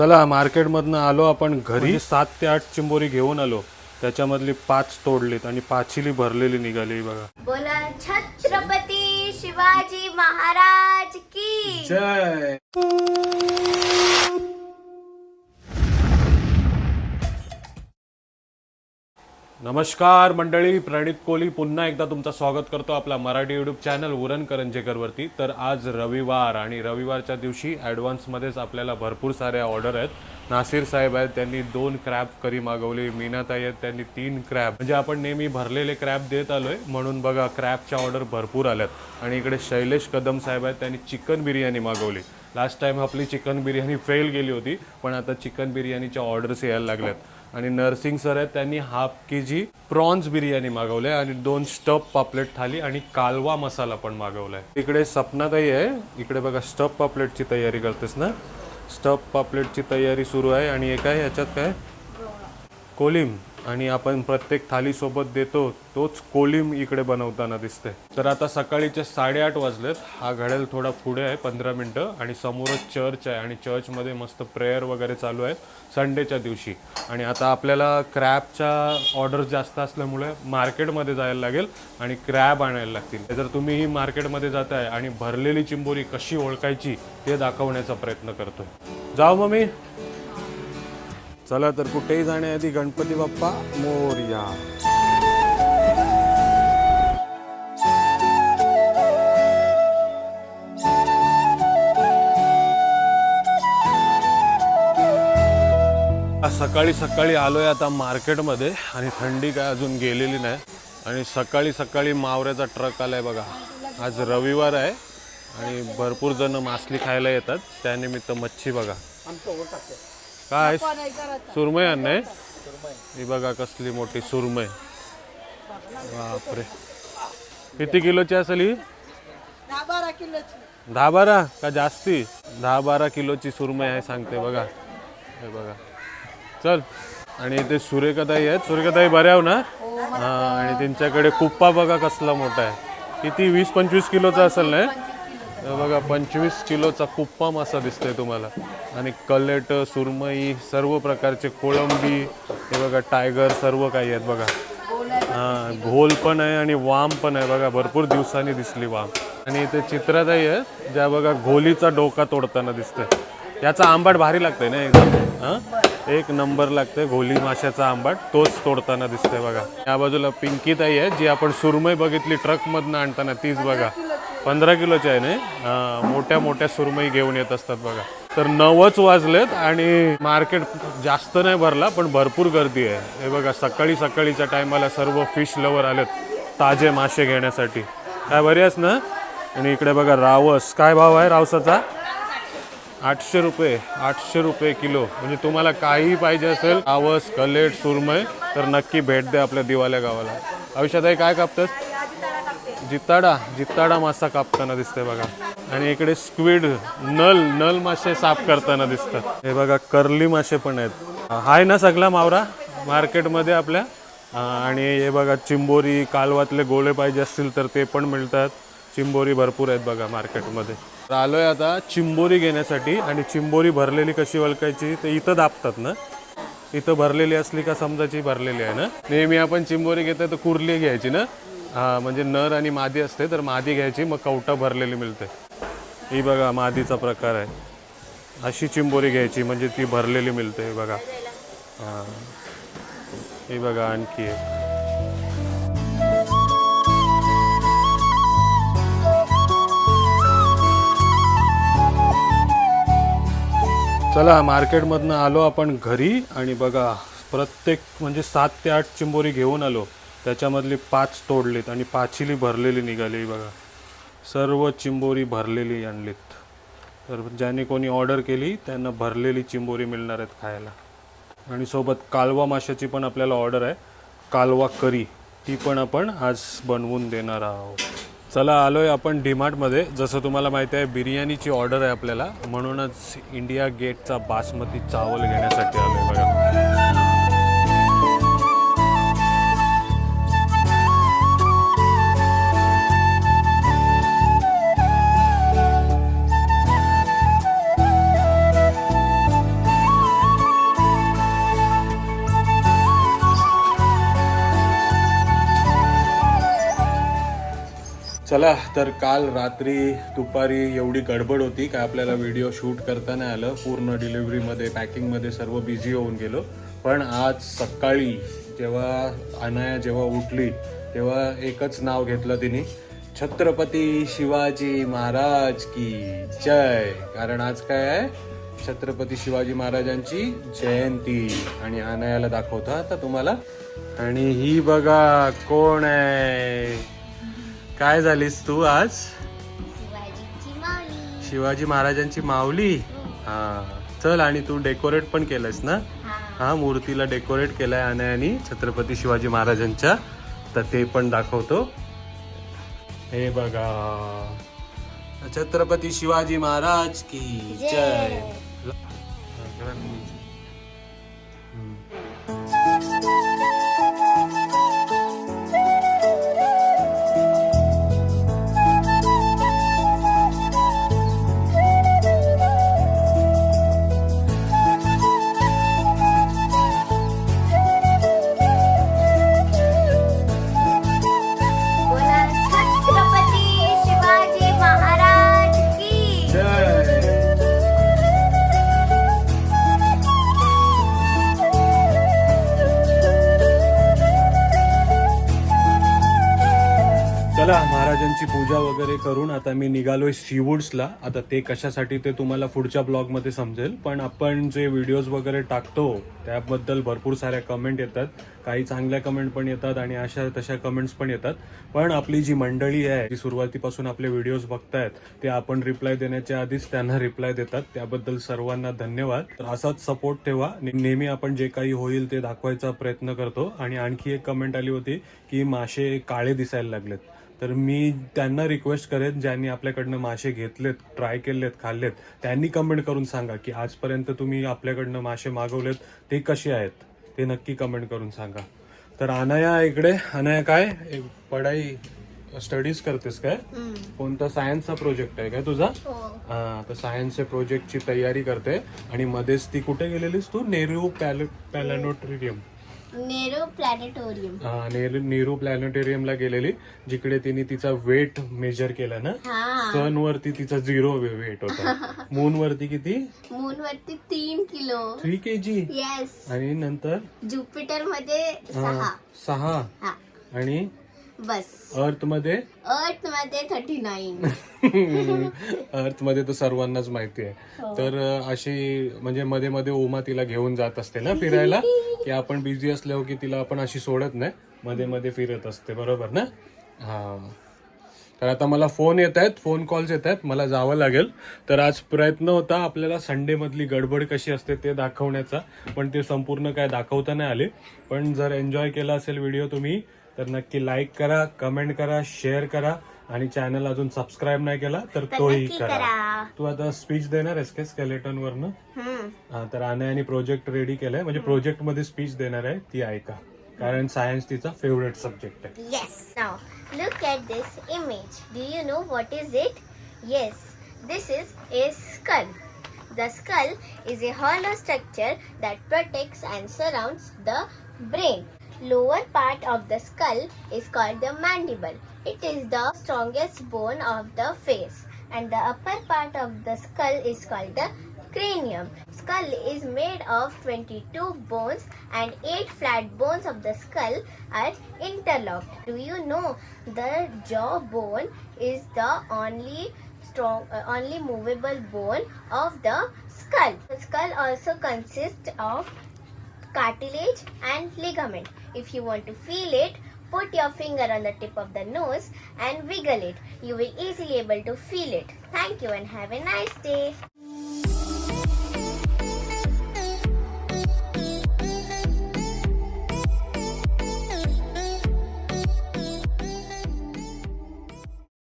चला मार्केटमधनं आलो आपण घरी. सात ते आठ चिंबोरी घेऊन आलो. त्याच्यामधली पाच तोडलीत आणि पाचीली भरलेली निघाली बघा. बोला छत्रपती शिवाजी महाराज की. जय. नमस्कार मंडळी प्रणित कोहली पुन्हा एकदा तुमचं स्वागत करतो आपला मराठी यूट्यूब चॅनल उरण करंजेकरवरती. तर आज रविवार आणि रविवारच्या दिवशी ॲडव्हान्समध्येच आपल्याला भरपूर साऱ्या ऑर्डर आहेत. नासिर साहेब आहेत त्यांनी दोन क्रॅब करी मागवली मीनाताई आहेत त्यांनी तीन क्रॅब म्हणजे आपण नेहमी भरलेले क्रॅब देत आलो आहे म्हणून बघा क्रॅबच्या ऑर्डर भरपूर आल्यात. आणि इकडे शैलेश कदम साहेब आहेत त्यांनी चिकन बिर्याणी मागवली. लास्ट टाईम आपली चिकन बिर्याणी फेल गेली होती पण आता चिकन बिर्याणीच्या ऑर्डर्स यायला लागल्यात. आणि नर्सिंग सर आहेत त्यांनी half K G prawns biryani मागवले आणि दोन स्टफ पापलेट थाली आणि कालवा मसाला पण मागवलाय. इकडे सपनाताई आहे. इकडे बघा स्टफ पापलेटची तयारी करतेस ना? स्टफ पापलेटची तयारी सुरू आहे आणि एक आहे ह्याच्यात काय? कोलिम. आणि आपण प्रत्येक थालीसोबत देतो तोच कोलिम इकडे बनवताना दिसते तर आता सकाळीचे साडेआठ वाजलेत. हा घडेल थोडा पुढे आहे पंधरा मिनटं. आणि समोरच चर्च आहे आणि चर्चमध्ये मस्त प्रेयर वगैरे चालू आहेत संडेच्या दिवशी. आणि आता आपल्याला क्रॅबच्या ऑर्डर जास्त असल्यामुळे मार्केटमध्ये जायला लागेल आणि क्रॅब आणायला लागतील. जर तुम्ही ही मार्केटमध्ये जाताय आणि भरलेली चिंबोरी कशी ओळखायची ते दाखवण्याचा प्रयत्न करतोय. जाऊ मग मी चला तर कुठेही जाण्याआधी गणपती बाप्पा मोर्या. आज सकाळी सकाळी आलोय आता मार्केटमध्ये आणि थंडी काय अजून गेलेली नाही. आणि सकाळी सकाळी मावऱ्याचा ट्रक आलाय बघा. आज रविवार आहे आणि भरपूर जण मासली खायला येतात. त्यानिमित्त मच्छी बघा. काय? सुरमई आणणे ही बघा कसली मोठी सुरमई. बापरे. किती किलोची असेल ही? दहा बारा का जास्ती? दहा बारा किलोची सुरमई आहे सांगते बघा. हे बघा. चल. आणि ते सुरेखाताई आहेत. सुरेखाताई बऱ्या आहो ना? हा आणि त्यांच्याकडे कुप्पा बघा कसला मोठा आहे. किती? वीस पंचवीस किलोचा असेल ना हे बघा पंचवीस किलोचा कुप्पा मासा दिसतोय तुम्हाला. आणि कलेट सुरमई सर्व प्रकारचे कोळंबी हे बघा टायगर सर्व काही आहेत बघा. हा घोल पण आहे आणि वाम पण आहे बघा भरपूर दिवसांनी दिसली वाम. आणि इथे चित्रातही आहे ज्या बघा घोलीचा डोका तोडताना दिसतंय. याचा आंबाट भारी लागतंय ना एकदम हा एक नंबर लागतंय घोली माशाचा आंबाट. तोच तोडताना दिसतोय बघा. या बाजूला पिंकीताई आहे जी आपण सुरमई बघितली ट्रकमधनं आणताना तीच बघा. पंधरा किलोचे आहे ना मोठ्या मोठ्या सुरमई घेऊन येत असतात बघा. तर नवच वाजलेत आणि मार्केट जास्त नाही भरला पण भरपूर गर्दी आहे. हे बघा सकाळी सकाळीच्या टायमाला सर्व फिश लवर आलेत ताजे मासे घेण्यासाठी. काय बरी आहेस ना? आणि इकडे बघा रावस. काय भाव आहे रावसाचा? आठशे रुपये आठशे रुपये किलो. म्हणजे तुम्हाला काही पाहिजे असेल रावस कलेट सुरमय तर नक्की भेट द्या आपल्या दिवाल्या गावाला. आयुष्यात आहे काय कापतस? जिताडा जिताडा मासा कापताना दिसतोय बघा. आणि इकडे स्क्विड नल नल मासे साफ करताना दिसतात. हे बघा कर्ली मासे पण आहेत. हाय ना सगळा मावरा? मार्केटमध्ये आपल्या? आणि हे बघा चिंबोरी कालवातले गोळे पाहिजे असतील तर ते पण मिळतात. चिंबोरी भरपूर आहेत बघा मार्केटमध्ये. तर आलोय आता चिंबोरी घेण्यासाठी. आणि चिंबोरी भरलेली कशी ओळखायची ते इथं दाबतात ना. इथं भरलेली असली का समजाची भरलेली आहे ना. नेहमी आपण चिंबोरी घेतोय तर कुर्ली घ्यायची ना. हा म्हणजे नर आणि मादी असते तर मादी घ्यायची मग कवटा भरलेली मिळते. ही बघा मादीचा प्रकार आहे. अशी चिंबोरी घ्यायची म्हणजे ती भरलेली मिळते हे बघा. हां. ही बघा आणखी एक. चला मार्केटमधनं आलो आपण घरी आणि बघा प्रत्येक म्हणजे सात ते आठ चिंबोरी घेऊन आलो. त्याच्यामधली पाच तोडलीत आणि पाचीली भरलेली निघाली बघा. सर्व चिंबोरी भरलेली आणलीत. तर ज्याने कोणी ऑर्डर केली त्यांना भरलेली चिंबोरी मिळणार आहेत खायला. आणि सोबत कालवा माशाची पण आपल्याला ऑर्डर आहे. कालवा करी ती पण आपण आज बनवून देणार आहोत. चला आलोय आपण डीमार्टमध्ये. जसं तुम्हाला माहिती आहे बिर्याणीची ऑर्डर आहे आपल्याला. म्हणूनच इंडिया गेटचा बासमती चावल घेण्यासाठी आलोय बघा. चला तर काल रात्री दुपारी एवढी गडबड होती काय आपल्याला व्हिडिओ शूट करता नाही आलं. पूर्ण डिलिव्हरीमध्ये पॅकिंगमध्ये सर्व बिझी होऊन गेलो. पण आज सकाळी जेव्हा अनाया जेव्हा उठली तेव्हा एकच नाव घेतलं तिने. छत्रपती शिवाजी महाराज की जय. कारण आज काय आहे? छत्रपती शिवाजी महाराजांची जयंती. आणि अनायाला दाखवतो आता तुम्हाला. आणि ही बघा कोण आहे? काय झालीस तू आज? शिवाजी महाराजांची माऊली? हा. चल आणि तू डेकोरेट पण केलंस ना? हा. हा मूर्तीला डेकोरेट केलंय अनायानी छत्रपती शिवाजी महाराजांच्या. तर ते पण दाखवतो. हे बघा. छत्रपती शिवाजी महाराज की जय. चला महाराजांची पूजा वगैरे करून आता मी निघालोय सीवूड्सला आता ते कशासाठी ते तुम्हाला पुढच्या ब्लॉगमध्ये समजेल. पण आपण जे व्हिडिओज वगैरे टाकतो त्याबद्दल भरपूर साऱ्या कमेंट येतात. काही चांगल्या कमेंट पण येतात आणि अशा तशा कमेंट्स पण येतात. पण आपली जी मंडळी आहे जी सुरुवातीपासून आपले व्हिडिओज बघतायत ते आपण रिप्लाय देण्याच्या आधीच त्यांना रिप्लाय देतात. त्याबद्दल सर्वांना धन्यवाद. तर असाच सपोर्ट ठेवा. नेहमी आपण जे काही होईल ते दाखवायचा प्रयत्न करतो. आणि आणखी एक कमेंट आली होती की मासे काळे दिसायला लागलेत. तर मी त्यांना रिक्वेस्ट करेन ज्यांनी आपल्याकडनं मासे घेतलेत ट्राय केलेत खाल्लेत त्यांनी कमेंट करून सांगा की आजपर्यंत तुम्ही आपल्याकडनं मासे मागवलेत ते कसे आहेत? ते नक्की कमेंट करून सांगा. तर अनाया इकडे. अनाया काय? पढाई स्टडीज करतेस काय? कोणता सायन्सचा प्रोजेक्ट आहे काय तुझा? हो. हा तर सायन्सच्या प्रोजेक्टची तयारी करते. आणि मध्येच ती कुठे गेलेलीस तू? नेहरू पॅल पॅलॅनोटोरियम नेहरू प्लॅनेटोरियम. हा नेहरू नेहरू प्लॅनेटोरियमला गेलेली जिकडे तिने तिचा वेट मेजर केला ना सन वरती तिचा झिरो वेट होता. मून वरती किती? मून वरती तीन किलो. थ्री के जी येस आणि नंतर? ज्युपिटरमध्ये सहा. सहा. आणि? बस. अर्थमध्ये अर्थमध्ये थर्टी नाईन. अर्थमध्ये तर सर्वांनाच माहिती आहे. तर अ, अशी म्हणजे मध्ये मध्ये उमा तिला घेऊन जात असते ना फिरायला? की आपण बिझी असल्यावर की तिला आपण अशी सोडत नाही. मध्ये मध्ये फिरत असते बरोबर ना? हा. तर आता मला फोन येत आहेत फोन कॉल्स येत आहेत मला जावं लागेल. तर आज प्रयत्न होता आपल्याला संडे मधली गडबड कशी असते ते दाखवण्याचा पण ते संपूर्ण काय दाखवता नाही आले. पण जर एन्जॉय केला असेल व्हिडिओ तुम्ही तर नक्की लाईक करा कमेंट करा शेअर करा आणि चॅनल अजून सबस्क्राईब नाही केला तर तोही करा तू आता स्पीच देणार आहेस का स्केलेटन वरनं तर आणि प्रोजेक्ट रेडी केलाय म्हणजे प्रोजेक्टमध्ये स्पीच देणार आहे ती ऐका कारण सायन्स तिचा फेवरेट सब्जेक्ट आहे. Now, look at this image. Do you know what is it? Yes, this is a skull. The skull is a hollow structure that protects and surrounds the brain. Lower part of the skull is called the mandible. It is the strongest bone of the face, and the upper part of the skull is called the cranium. Skull is made of 22 bones and 8 flat bones of the skull are interlocked. Do you know the jaw bone is the only strong uh, only movable bone of the skull. The skull also consists of cartilage and ligament. If you want to feel it, put your finger on the tip of the nose and wiggle it. You will easily able to feel it. Thank you and have a nice day.